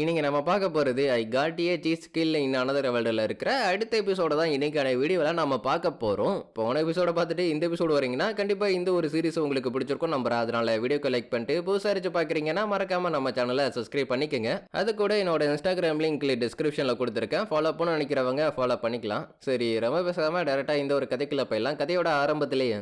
இன்றைக்கி நம்ம பார்க்க போகிறது ஐ காட்டியே சீஸ் ஸ்கில் இன் அனதர் வேர்ல்டில் இருக்கிற அடுத்த எபிசோட தான் இன்றைக்கான வீடியோவில் நம்ம பார்க்க போகிறோம் போன எபிசோட பார்த்துட்டு இந்த எபிசோடு வரீங்கன்னா கண்டிப்பாக இந்த ஒரு சீரிஸ் உங்களுக்கு பிடிச்சிருக்கும் நம்பர் அதனால வீடியோக்கு லைக் பண்ணிட்டு புதுசாக அரிச்சு பார்க்குறீங்கன்னா மறக்காம நம்ம சேனலை சப்ஸ்கிரைப் பண்ணிக்கோங்க. அது கூட என்னோட இன்ஸ்டாகிராம் லிங்க் டிஸ்கிரிப்ஷனில் கொடுத்துருக்கேன். ஃபாலோ பண்ண நினைக்கிறவங்க ஃபாலோ பண்ணிக்கலாம். சரி ரொம்ப பேசாமல் டேரெக்டாக இந்த ஒரு கதைக்குள்ள போயிடலாம். கதையோட ஆரம்பத்திலேயே.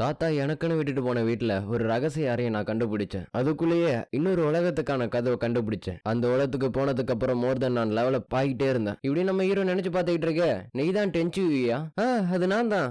தாத்தா எனக்குன்னு விட்டுட்டு போன வீட்டுல ஒரு ரகசிய அறையை நான் கண்டுபிடிச்சேன். அதுக்குள்ளேயே இன்னொரு உலகத்துக்கான கதவை கண்டுபிடிச்சேன். அந்த உலகத்துக்கு போனதுக்கு அப்புறம் மோர் தென் நான் லெவலப் ஆகிட்டே இருந்தேன். இப்படி நம்ம ஹீரோ நினைச்சு பார்த்துக்கிட்டு இருக்க நீ தான் டென்ச்சுவியா ஆ அது நான் தான்.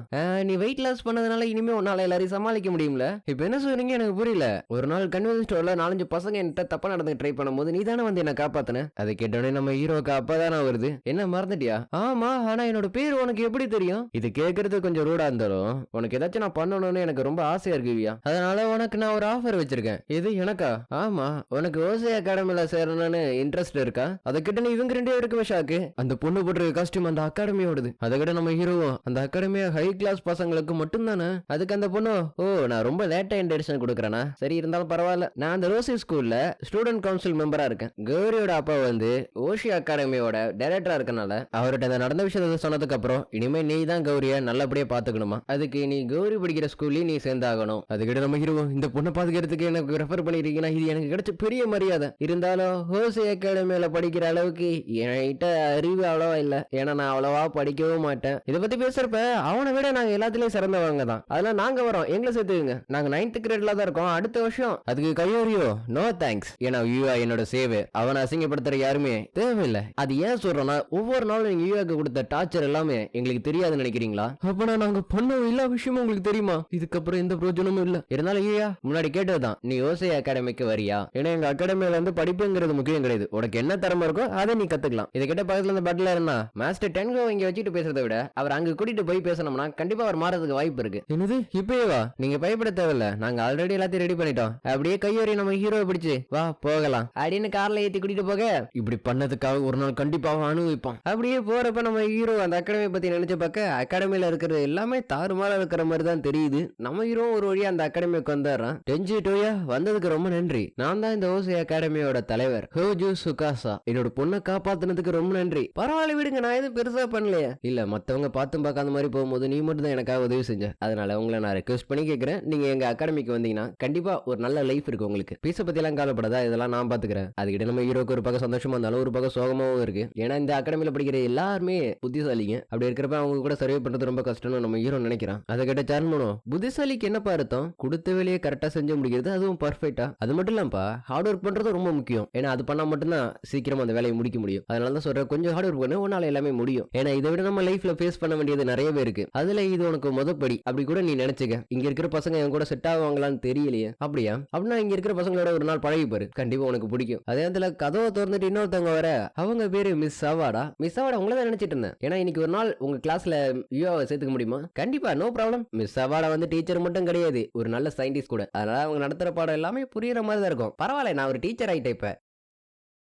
நீ வெயிட் லாஸ் பண்ணதுனால இனிமே உன்னால எல்லாரையும் சமாளிக்க முடியும்ல? இப்போ என்ன சொல்றீங்க எனக்கு புரியல. ஒரு நாள் கன்வென்ஸ் ஸ்டோர்ல நாலஞ்சு பசங்க என்கிட்ட தப்பா நடந்து ட்ரை பண்ணும்போது நீ தானே வந்து என்ன காப்பாத்தின? அதை கேட்டோடனே நம்ம ஹீரோக்கு அப்பதானே வருது. என்ன மறந்துட்டியா? ஆமா ஆனா என்னோட பேர் உனக்கு எப்படி தெரியும்? இது கேட்கறது கொஞ்சம் ரூடா இருந்தாலும் உனக்கு ஏதாச்சும் நான் பண்ணணும் பண்ணணும்னு எனக்கு ரொம்ப ஆசையா இருக்கு வியா அதனால உனக்கு நான் ஒரு ஆஃபர் வச்சிருக்கேன். இது எனக்கா? ஆமா. உனக்கு ஓசை அகாடமில சேரணும்னு இன்ட்ரெஸ்ட் இருக்கா? அதை கிட்ட நீ இவங்க ரெண்டே இருக்குமே ஷாக்கு அந்த பொண்ணு போட்டிருக்க காஸ்டியூம் அந்த அகாடமியோடது அதை கிட்ட நம்ம ஹீரோவும் அந்த அகாடமியா ஹை கிளாஸ் பசங்களுக்கு மட்டும் தானே அதுக்கு அந்த பொண்ணு ஓ நான் ரொம்ப லேட்டா இன்ட்ரெடிஷன் கொடுக்குறேனா? சரி இருந்தாலும் பரவாயில்ல. நான் அந்த ரோசி ஸ்கூல்ல ஸ்டூடெண்ட் கவுன்சில் மெம்பரா இருக்கேன். கௌரியோட அப்பா வந்து ஓஷி அகாடமியோட டைரக்டரா இருக்கனால அவர்கிட்ட நடந்த விஷயத்தை சொன்னதுக்கு அப்புறம் இனிமே நீ தான் கௌரிய நல்லபடியா பாத்துக்கணுமா அதுக்கு நீ கௌரி படிக்கிற ஸ்கூல்லையும் நீ சேர்ந்தாகணும். அதுக்கிட்ட நம்ம ஹீரோ இந்த பொண்ணை பாத்துக்கிறதுக்கு எனக்கு ரெஃபர் பண்ணிருக்கீங்கன்னா இது எனக்கு கிடைச்ச பெரிய மரியாதை. இருந்தாலும் ஹோசி அகாடமியில படிக்கிற அளவுக்கு என்கிட்ட அறிவு அவ்வளவா இல்ல. ஏன்னா நான் அவ்வளவா படிக்கவும் மாட்டேன். இதை பத்தி பேசுறப்ப அவனை விட நாங்க எல்லாத்துலயும் சிறந்தவங்க தான். அதெல்லாம் நாங்க வரோம் எங்களை சேர்த்துக்குங்க. நாங்க நைன்த் கிரேட்ல தான் இருக்கோம். அடுத்த வருஷம். அதுக்கு கையோரியோ நோ தேங்க்ஸ் ஏன்னா யூஆ என்னோட சேவு அவனை அசிங்கப்படுத்துற யாருமே தேவையில்லை. அது ஏன் சொல்றேன்னா ஒவ்வொரு நாளும் நீங்க யூஆக்கு கொடுத்த டார்ச்சர் எல்லாமே எங்களுக்கு தெரியாதுன்னு நினைக்கிறீங்களா? அப்பனா நாங்க பண்ண எல்லா விஷயமும் உங்களுக்கு தெரியுமா? இதுக்கப்புறம் எந்த பிரயோஜனமும் இல்ல. இருந்தாலும் ஐயா முன்னாடி கேட்டதுதான் நீ யோசை அகாடமிக்கு வரியா? ஏன்னா எங்க அகாடமியில வந்து படிப்புங்கிறது முக்கியம் கிடையாது. உனக்கு என்ன திறமை இருக்கோ அதை நீ கத்துக்கலாம். இதை கிட்ட பக்கத்துல இந்த பட்ல இருந்தா மாஸ்டர் டென்கோ இங்க வச்சுட்டு பேசுறதை விட அவர் அங்க கூட்டிட்டு போய் பேசணும்னா கண்டிப்பா அவர் மாறதுக்கு வாய்ப்பு இருக்கு. என்னது? இப்பயே வா. நீங்க பயப்பட தேவையில்ல. நாங்க ஆல்ரெடி எல்லாத்தையும் ரெடி பண்ணிட்டோம். அப்படியே கையோரி நம்ம ஹீரோவை பிடிச்சு வா போகலாம். அப்படின்னு கார்ல ஏத்தி கூட்டிட்டு போக இப்படி பண்ணதுக்காக ஒரு நாள் கண்டிப்பா அனுபவிப்பான் அப்படியே போறப்ப நம்ம ஹீரோ அந்த அகாடமி பத்தி நினைச்ச பார்க்க அகாடமியில இருக்கிறது எல்லாமே தாறுமாறா இருக்கிற மாதிரி தான் தெரியுது. நம்ம ஹீரோ ஒரு வழியா அந்த அகாடமிக்கு வந்துடுறான். டெஞ்சி டோயா வந்ததுக்கு ரொம்ப நன்றி. நான் தான் இந்த ஓசை அகாடமியோட தலைவர். ஹோஜு சுகாசா. என்னோட பொண்ணை காப்பாத்துனதுக்கு ரொம்ப நன்றி. பரவாயில்ல விடுங்க நான் எதுவும் பெருசா பண்ணலையே. இல்ல மத்தவங்க பார்த்தும் பார்க்காத மாதிரி போகும்போது நீ மட்டும் தான் எனக்காக உதவி செஞ்ச. அதனால உங்களை நான் ரெக்வஸ்ட் பண்ணி கேட்கறேன் நீங்க எங்க அகாடமிக்கு வந்தீங்கன்னா கண்டிப்பா ஒரு நல்ல லைஃப் இருக்கு உங்களுக்கு. பீஸ பத்தி எல்லாம் கவலைப்படாதா இதெல்லாம் நான் பாத்துக்கிறேன். அதுக்கிட்ட நம்ம ஹீரோக்கு ஒரு பக்கம் சந்தோஷமா இருந்தாலும் ஒரு பக்கம் சோகமாவும் இருக்கு. ஏன்னா இந்த அகாடமியில படிக்கிற எல்லாருமே புத்திசாலிங்க. அப்படி இருக்கிறப்ப அவங்க கூட சர்வே பண்றது ரொம்ப கஷ்டம்னு நம்ம ஹீரோ நினைக்கிறான். அதை கேட்ட சேர்மனோ புத்திசாலிக்கு என்னப்பா அர்த்தம்? கொடுத்த வேலையை கரெக்டா செஞ்சு முடிக்கிறது அதுவும் பர்ஃபெக்டா அது மட்டும் இல்லாமப்பா ஹார்ட் ஒர்க் பண்றது ரொம்ப முக்கியம். ஏன்னா அது பண்ணா மட்டும்தான் சீக்கிரமா அந்த வேலையை முடிக்க முடியும். அதனால தான் சொல்றேன் கொஞ்சம் ஹார்ட் ஒர்க் பண்ண உன்னால எல்லாமே முடியும். ஏன்னா இதை விட நம்ம லைஃப்ல ஃபேஸ் பண்ண வேண்டியது நிறையவே இருக்கு. அதுல இது உனக்கு முதப்படி. அப்படி கூட நீ நினைச்சுக்க. இங்க இருக்கிற பசங்க என் கூட செட் ஆவாங்களான்னு தெரியலையே. அப்படியா? அப்படின்னா இங்க இருக்கிற பசங்களோட ஒரு நாள் பழகி பாரு. கண்டிப்பா உனக்கு பிடிக்கும். அதே நேரத்துல கதவை திறந்துட்டு இன்னொருத்தவங்க வர அவங்க பேரு மிஸ் சவாடா மிஸ் சவாடா உங்களை தான் நினைச்சிட்டு இருந்தேன். ஏன்னா இன்னைக்கு ஒரு நாள் உங்க கிளாஸ்ல யூஆவை சேர்த்துக்க முடியுமா? கண்டிப்பா நோ ப்ராப்ளம் மிஸ் சவாடா வந்து டீச்சர் மட்டும் கிடையாது. ஒரு நல்ல சயின்டிஸ்ட் கூட. அதனால அவங்க நடத்துற பாடம் எல்லாமே புரியுற மாதிரி தான் இருக்கும். பரவாயில்ல நான் ஒரு டீச்சர் ஆகிட்டேன் இப்ப.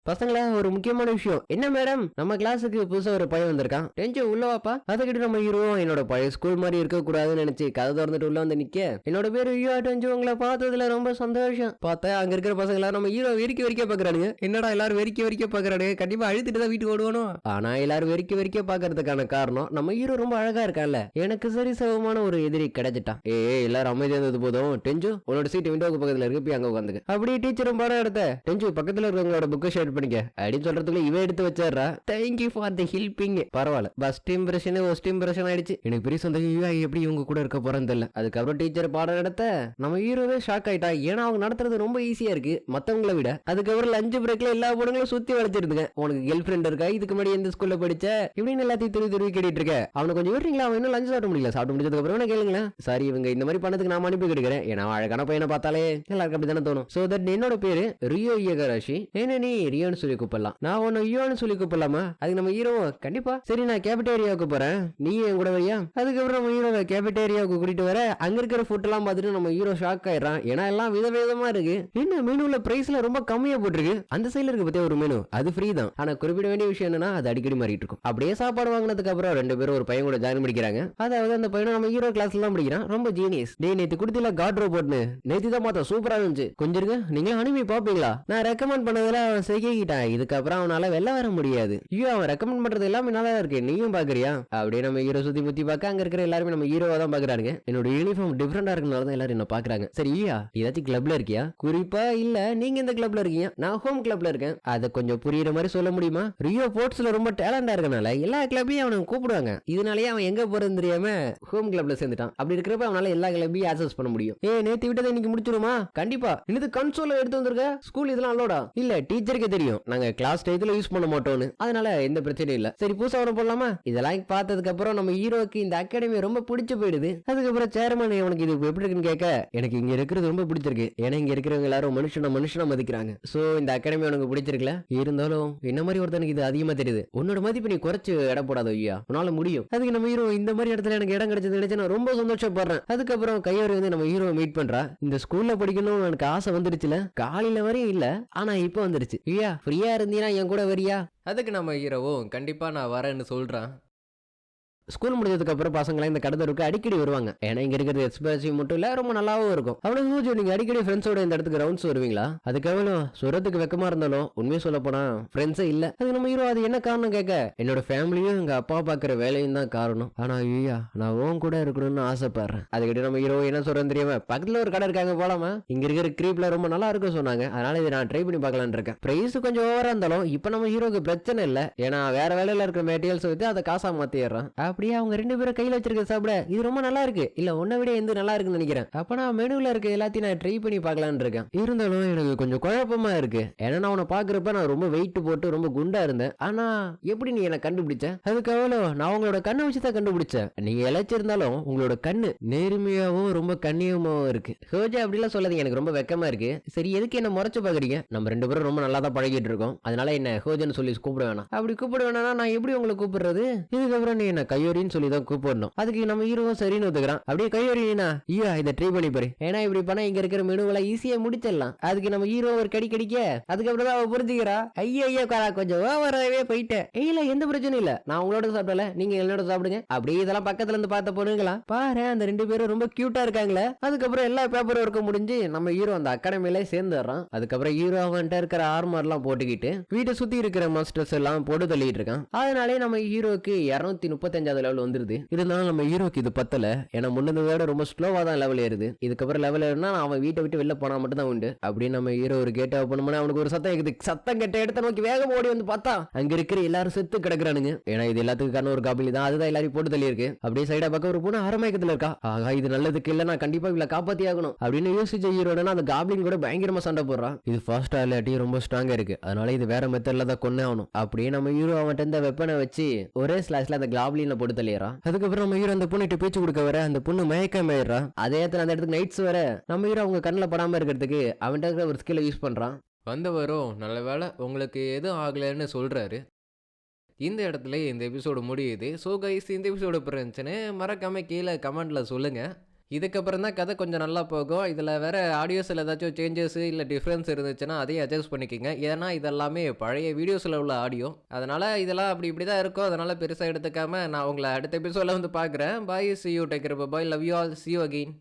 பசங்களா ஒரு முக்கியமான விஷயம். என்ன மேடம் நம்ம கிளாஸுக்கு புதுசா ஒரு பையன் வந்திருக்கான் டென்ஷன் உள்ள வாப்பா. அதுக்கிட்ட நம்ம ஹீரோ என்னோட பழைய ஸ்கூல் மாதிரி இருக்க கூடாதுன்னு நினைச்சு கதை திறந்துட்டு உள்ள வந்து நிக்க. என்னோட பேர் ஐயோ டென்ஷு உங்களை பார்த்ததுல ரொம்ப சந்தோஷம். பார்த்தா அங்க இருக்கிற பசங்களா நம்ம ஹீரோ வெறிக்க வெறிக்க பாக்குறானுங்க. என்னடா எல்லாரும் வெறிக்க வெறிக்க பாக்குறானுங்க? கண்டிப்பா அழுத்திட்டு தான் வீட்டுக்கு ஓடுவானோ? ஆனா எல்லாரும் வெறிக்க வெறிக்க பாக்குறதுக்கான காரணம் நம்ம ஹீரோ ரொம்ப அழகா இருக்கான்ல. எனக்கு சரி சமமான ஒரு எதிரி கிடைச்சிட்டான். ஏ எல்லாரும் அமைதியா இருந்தது போதும். டெஞ்சு உன்னோட சீட் விண்டோக்கு பக்கத்துல இருக்கு போய் அங்க உட்காந்துக்கு. அப்படியே டீச்சரும் பாடம் எடுத்த. டெஞ்சு பக்கத்துல இருக்கிறவங்களோட புக்கை ஷேர் பண்ணிக்க அப்படின்னு சொல்றதுக்குள்ள இவன் எடுத்து வச்சிடுறா. Thank you for the helping பரவாயில்ல. பஸ்ட் இம்ப்ரெஷன் ஃபர்ஸ்ட் இம்ப்ரெஷன் ஆயிடுச்சு. எனக்கு பெரிய சந்தேகம் இவன் எப்படி இவங்க கூட இருக்க போறேன்னு தெரியல. அதுக்கப்புறம் டீச்சர் பாடம் நடத்த நம்ம ஹீரோவே ஷாக் ஆயிட்டா ஏன்னா அவங்க நடத்துறது ரொம்ப ஈஸியா இருக்கு. மத்தவங்கள விட. அதுக்கப்புறம் லஞ்ச் பிரேக்ல எல்லா பொண்ணுங்களும் சுத்தி வளைச்சிருந்துங்க. உனக்கு கேர்ள் ஃப்ரெண்ட் இருக்கா? இதுக்கு முன்னாடி எந்த ஸ்கூல்ல படிச்ச? இப்படின்னு எல்லாத்தையும் திருவி துருவி கேட்டுட்டு இருக்க. அவனை கொஞ்சம் விடுறீங்களா? அவன் இன்னும் லஞ்ச் சாப்பிட முடியல. சாப்பிட முடிஞ்சதுக்கு அப்புறம் கேளுங்களேன். சாரி இவங்க இந்த மாதிரி பண்ணதுக்கு நான் அனுப்பி கிடைக்கிறேன் ஏன்னா அழகான பையனை பார்த்தாலே எல்லாருக்கும் அப்படி தானே தோணும். சோ தட் என்னோட பேரு ரியோ இயகராஷி என்ன நீ ஐயோன்னு சொல்லி கூப்பிடலாம். நான் உன்னை ஐயோன்னு சொல்லி கூப்பிடலாமா? அதுக்கு நம்ம ஹீரோ கண்டிப்பா. சரி நான் கேபிட்டேரியாவுக்கு போறேன். நீ என் கூட வரியா? அதுக்கப்புறம் நம்ம ஹீரோவை கேபிட்டேரியாவுக்கு கூட்டிட்டு வர அங்க இருக்கிற ஃபுட் எல்லாம் பார்த்துட்டு நம்ம ஹீரோ ஷாக் ஆயிடுறான். ஏன்னா எல்லாம் விதவிதமா இருக்கு. என்ன மெனுல பிரைஸ்ல ரொம்ப கம்மியா போட்டிருக்கு? அந்த சைடுல இருக்க பத்தியா ஒரு மெனு அது ஃப்ரீ தான். ஆனா குறிப்பிட வேண்டிய விஷயம் என்னன்னா அது அடிக்கடி மாறிட்டு இருக்கும். அப்படியே சாப்பாடு வாங்கினதுக்கு அப்புறம் ரெண்டு பேரும் ஒரு பையன் கூட ஜாயின் பண்ணிக்கிறாங்க. அதாவது அந்த பையனை நம்ம ஹீரோ கிளாஸ்ல தான் படிக்கிறான். ரொம்ப ஜீனியஸ் டே நேத்து குடுத்தில காட் ரோபோட்னு நேத்து தான் பார்த்தா சூப்பரா இருந்துச்சு. கொஞ்சம் இருங்க. நீங்க அனிமே பாப்பீங்களா நான் ரெக்கமெண்ட் பண்ணதுல அவன் செய்கை சிக்கிக்கிட்டான் இதுக்கப்புறம் அவனால வெளில வர முடியாது. ஐயோ அவன் ரெக்கமெண்ட் பண்றது எல்லாமே நல்லா இருக்கு. நீயும் பாக்குறியா? அப்படியே நம்ம ஹீரோ சுத்தி புத்தி பார்க்க அங்க இருக்கிற எல்லாருமே நம்ம ஹீரோவா தான் பாக்குறாங்க என்னோட யூனிஃபார்ம் டிஃப்ரெண்டா இருக்கனால தான் எல்லாரும் என்ன பாக்குறாங்க. சரி ஐயா ஏதாச்சும் கிளப்ல இருக்கியா? குறிப்பா இல்ல நீங்க இந்த கிளப்ல இருக்கீங்க? நான் ஹோம் கிளப்ல இருக்கேன். அதை கொஞ்சம் புரியுற மாதிரி சொல்ல முடியுமா? ரியோ ஸ்போர்ட்ஸ்ல ரொம்ப டேலண்டா இருக்கனால எல்லா கிளப்பையும் அவனை கூப்பிடுவாங்க. இதனாலயே அவன் எங்க போறதுன்னு தெரியாம ஹோம் கிளப்ல சேர்ந்துட்டான். அப்படி இருக்கிறப்ப அவனால எல்லா கிளப்பையும் ஆக்சஸ் பண்ண முடியும். ஏ நேத்து விட்டதை இன்னைக்கு முடிச்சிருமா கண்டிப்பா. இது கன்சோல எடுத்து வந்திருக்க? ஸ்கூல் இதெல்லாம் அல்லோடா இல்ல டீச்சருக்கே தெரியும் நாங்க கிளாஸ் டயத்துல யூஸ் பண்ண மாட்டோம்னு. அதனால எந்த பிரச்சனையும் இல்ல. சரி புதுசா வர போடலாமா? இதெல்லாம் பார்த்ததுக்கு அப்புறம் நம்ம ஹீரோக்கு இந்த அகாடமி ரொம்ப பிடிச்சு போயிடுது. அதுக்கப்புறம் சேர்மன் உனக்கு இது எப்படி இருக்குன்னு கேட்க எனக்கு இங்க இருக்கிறது ரொம்ப பிடிச்சிருக்கு. ஏன்னா இங்க இருக்கிறவங்க எல்லாரும் மனுஷன மனுஷனை மதிக்கிறாங்க. சோ இந்த அகாடமி உனக்கு பிடிச்சிருக்கல இருந்தாலும் என்ன மாதிரி ஒருத்தனுக்கு இது அதிகமா தெரியுது? உன்னோட மதிப்பு நீ குறைச்சு இடம் போடாத ஐயா. உன்னால முடியும். அதுக்கு நம்ம ஹீரோ இந்த மாதிரி இடத்துல எனக்கு இடம் கிடைச்சது கிடைச்சு நான் ரொம்ப சந்தோஷப்படுறேன். அதுக்கப்புறம் கையோரி வந்து நம்ம ஹீரோ மீட் பண்றா. இந்த ஸ்கூல்ல படிக்கணும்னு எனக்கு ஆசை வந்துருச்சுல? காலையில வரையும் இல்ல. ஆனா இப்போ வந்துருச்சு. ஐயா ஃப்ரீயா இருந்தீங்கன்னா என் கூட வரியா? அதுக்கு நம்ம ஹீரோவும் கண்டிப்பாக நான் வரேன்னு சொல்கிறான் ஸ்கூல் முடிஞ்சதுக்கு அப்புறம் பசங்களாம் இந்த கடத்தருக்கு அடிக்கடி வருவாங்க. ஏன்னா இங்க இருக்கிறது எக்ஸ்பிரசிவ் மட்டும் இல்ல ரொம்ப நல்லாவும் இருக்கும். அவ்வளோ ஹூஜோ நீங்க அடிக்கடி ஃப்ரெண்ட்ஸோட இந்த இடத்துக்கு ரவுண்ட்ஸ் வருவீங்களா? அதுக்காக சொல்றதுக்கு வெக்கமா இருந்தாலும் உண்மையை சொல்ல போனா ஃப்ரெண்ட்ஸே இல்ல. அதுக்கு நம்ம ஹீரோ அது என்ன காரணம் கேட்க என்னோட ஃபேமிலியும் எங்க அப்பா பாக்குற வேலையும் தான் காரணம். ஆனா ஐயா நான் உன் கூட இருக்கணும்னு ஆசைப்படுறேன். அதுக்கிட்ட நம்ம ஹீரோ என்ன சொல்றேன்னு தெரியாம பக்கத்துல ஒரு கடை இருக்காங்க போலாமா? இங்க இருக்கிற கிரீப்ல ரொம்ப நல்லா இருக்கும் சொன்னாங்க. அதனால இதை நான் ட்ரை பண்ணி பார்க்கலான்னு இருக்கேன். பிரைஸ் கொஞ்சம் ஓவரா இருந்தாலும் இப்ப நம்ம ஹீரோக்கு பிரச்சனை இல்ல. ஏன்னா வேற வேலையில இருக்கிற மெட்டீரியல்ஸ் வச்சு அதை காசா ஆப் அப்படியே அவங்க ரெண்டு பேரும் கையில் வச்சிருக்க சாப்பிட இது ரொம்ப நல்லா இருக்கு. இல்ல உன்னை விட எந்த நல்லா இருக்குன்னு நினைக்கிறேன். அப்ப நான் மெனுல இருக்க எல்லாத்தையும் நான் ட்ரை பண்ணி பார்க்கலான்னு இருக்கேன். இருந்தாலும் எனக்கு கொஞ்சம் குழப்பமா இருக்கு. ஏன்னா நான் உன்னை பாக்குறப்ப நான் ரொம்ப வெயிட் போட்டு ரொம்ப குண்டா இருந்தேன். ஆனா எப்படி நீ என்ன கண்டுபிடிச்ச? அதுக்கு அவ்வளோ நான் உங்களோட கண்ணை வச்சு தான் கண்டுபிடிச்சேன். நீங்க இழைச்சிருந்தாலும் உங்களோட கண்ணு நேர்மையாவும் ரொம்ப கண்ணியமாவும் இருக்கு. ஹோஜா அப்படிலாம் சொல்லாதீங்க. எனக்கு ரொம்ப வெக்கமா இருக்கு. சரி எதுக்கு என்ன முறைச்சு பாக்குறீங்க நம்ம ரெண்டு பேரும் ரொம்ப நல்லா தான் பழகிட்டு இருக்கோம். அதனால என்ன ஹோஜன்னு சொல்லி கூப்பிட வேணாம். அப்படி கூப்பிட வேணாம்னா நான் எப்படி உங்களை கூப்பிடுறது? இதுக்கப்புறம் நீ என்ன கையோரின்னு சொல்லி தான் கூப்பிடணும். அதுக்கு நம்ம ஹீரோவும் சரின்னு ஒத்துக்கிறான். அப்படியே கையோரினா ஐயா இதை ட்ரை பண்ணி பாரு. ஏன்னா இப்படி பண்ணா இங்க இருக்கிற மெனுவெல்லாம் ஈஸியா முடிச்சிடலாம். அதுக்கு நம்ம ஹீரோ ஒரு கடி கடிக்க? அதுக்கப்புறம் தான் அவ புரிஞ்சுக்கிறா. ஐயா ஐயா காரா கொஞ்சம் ஓவராகவே போயிட்டேன். இல்ல எந்த பிரச்சனையும் இல்ல. நான் உங்களோட சாப்பிடல. நீங்க என்னோட சாப்பிடுங்க. அப்படியே இதெல்லாம் பக்கத்துல இருந்து பார்த்த பொண்ணுங்களா? பாரு அந்த ரெண்டு பேரும் ரொம்ப கியூட்டா இருக்காங்களே. அதுக்கப்புறம் எல்லா பேப்பர் ஒர்க்கும் முடிஞ்சு நம்ம ஹீரோ அந்த அகாடமில சேர்ந்துடுறான். அதுக்கப்புறம் ஹீரோ அவன்கிட்ட இருக்கிற எல்லாம் போட்டுக்கிட்டு வீட்டை சுத்தி இருக்கிற மாஸ்டர்ஸ் எல்லாம் போட்டு தள்ளிட்டு இருக்கான். அதனாலே நம்ம ஹீரோக்கு இருநூத்தி முப்பத்தஞ்சாவது லெவல் வந்துருது. இருந்தாலும் நம்ம ஹீரோக்கு இது பத்தல. ஏன்னா முன்னதை விட ரொம்ப ஸ்லோவா தான் லெவல் ஏறுது. இதுக்கப்புறம் லெவல் ஏறுனா அவன் வீட்டை விட்டு வெளில போனா மட்டும் தான் உண்டு. அப்படின்னு நம்ம ஹீரோ ஒரு கேட் ஓப்பன் பண்ணா அவனுக்கு ஒரு சத்தம் கேக்குது. சத்தம் கெட்ட இடத்த நோக்கி வேகம் ஓடி வந்து பார்த்தா அங்க இருக்கிற எல்லாரும் செத்து கிடக்குறானுங்க. ஏன்னா இது எல்லாத்துக்கும் காரணம் ஒரு காபிலி தான். அதுதான் எல்லாரும் போட்டு தள்ளி இருக்கு அப்படியே சைடா பக்கம் ஒரு பூனை அரமயக்கத்துல இருக்கா. ஆகா இது நல்லதுக்கு இல்ல. நான் கண்டிப்பா இவளை காப்பாத்தி ஆகணும். அப்படின்னு யோசிச்ச ஹீரோனா அந்த காப்ளின் கூட பயங்கரமா சண்டை போடுறான். இது ஃபாஸ்டா இல்லாட்டி ரொம்ப ஸ்ட்ராங்கா இருக்கு. அதனால இது வேற மெத்தட்ல தான் கொன்னே ஆகணும். அப்படியே நம்ம ஹீரோ அவன்கிட்ட இந்த வெப்பனை வச்சு ஒரே ஸ்லாஷ்ல அந்த கிளாப்ளின்ல போட்டு தள்ளிடுறான் அதுக்கப்புறம் நம்ம ஹீரோ அந்த பொண்ணுகிட்ட பேச்சு கொடுக்க வர அந்த பொண்ணு மயக்கமாயிடுறான் அதே இடத்துல அந்த இடத்துக்கு நைட்ஸ் வர நம்ம ஹீரோ அவங்க கண்ணில் படாம இருக்கிறதுக்கு அவன்கிட்ட இருக்கிற ஒரு ஸ்கில்லை யூஸ் பண்றான். வந்தவரும் நல்ல வேளை உங்களுக்கு எதுவும் ஆகலைன்னு சொல்கிறாரு இந்த இடத்துல இந்த எபிசோடு முடியுது. ஸோ கைஸ் இந்த எபிசோடு இருந்துச்சுன்னு மறக்காமல் கீழே கமெண்டில் சொல்லுங்கள் இதுக்கப்புறம் தான் கதை கொஞ்சம் நல்லா போகும். இதில் வேறு ஆடியோஸில் ஏதாச்சும் சேஞ்சஸ் இல்லை டிஃப்ரென்ஸ் இருந்துச்சுன்னா அதையும் அட்ஜஸ்ட் பண்ணிக்கோங்க. ஏன்னா இதெல்லாமே பழைய வீடியோஸில் உள்ள ஆடியோ அதனால் இதெல்லாம் அப்படி இப்படி தான் இருக்கும். அதனால் பெருசாக எடுத்துக்காமல் நான் உங்களை அடுத்த எபிசோடில் வந்து பார்க்குறேன். Bye see you take care bye love you all see you again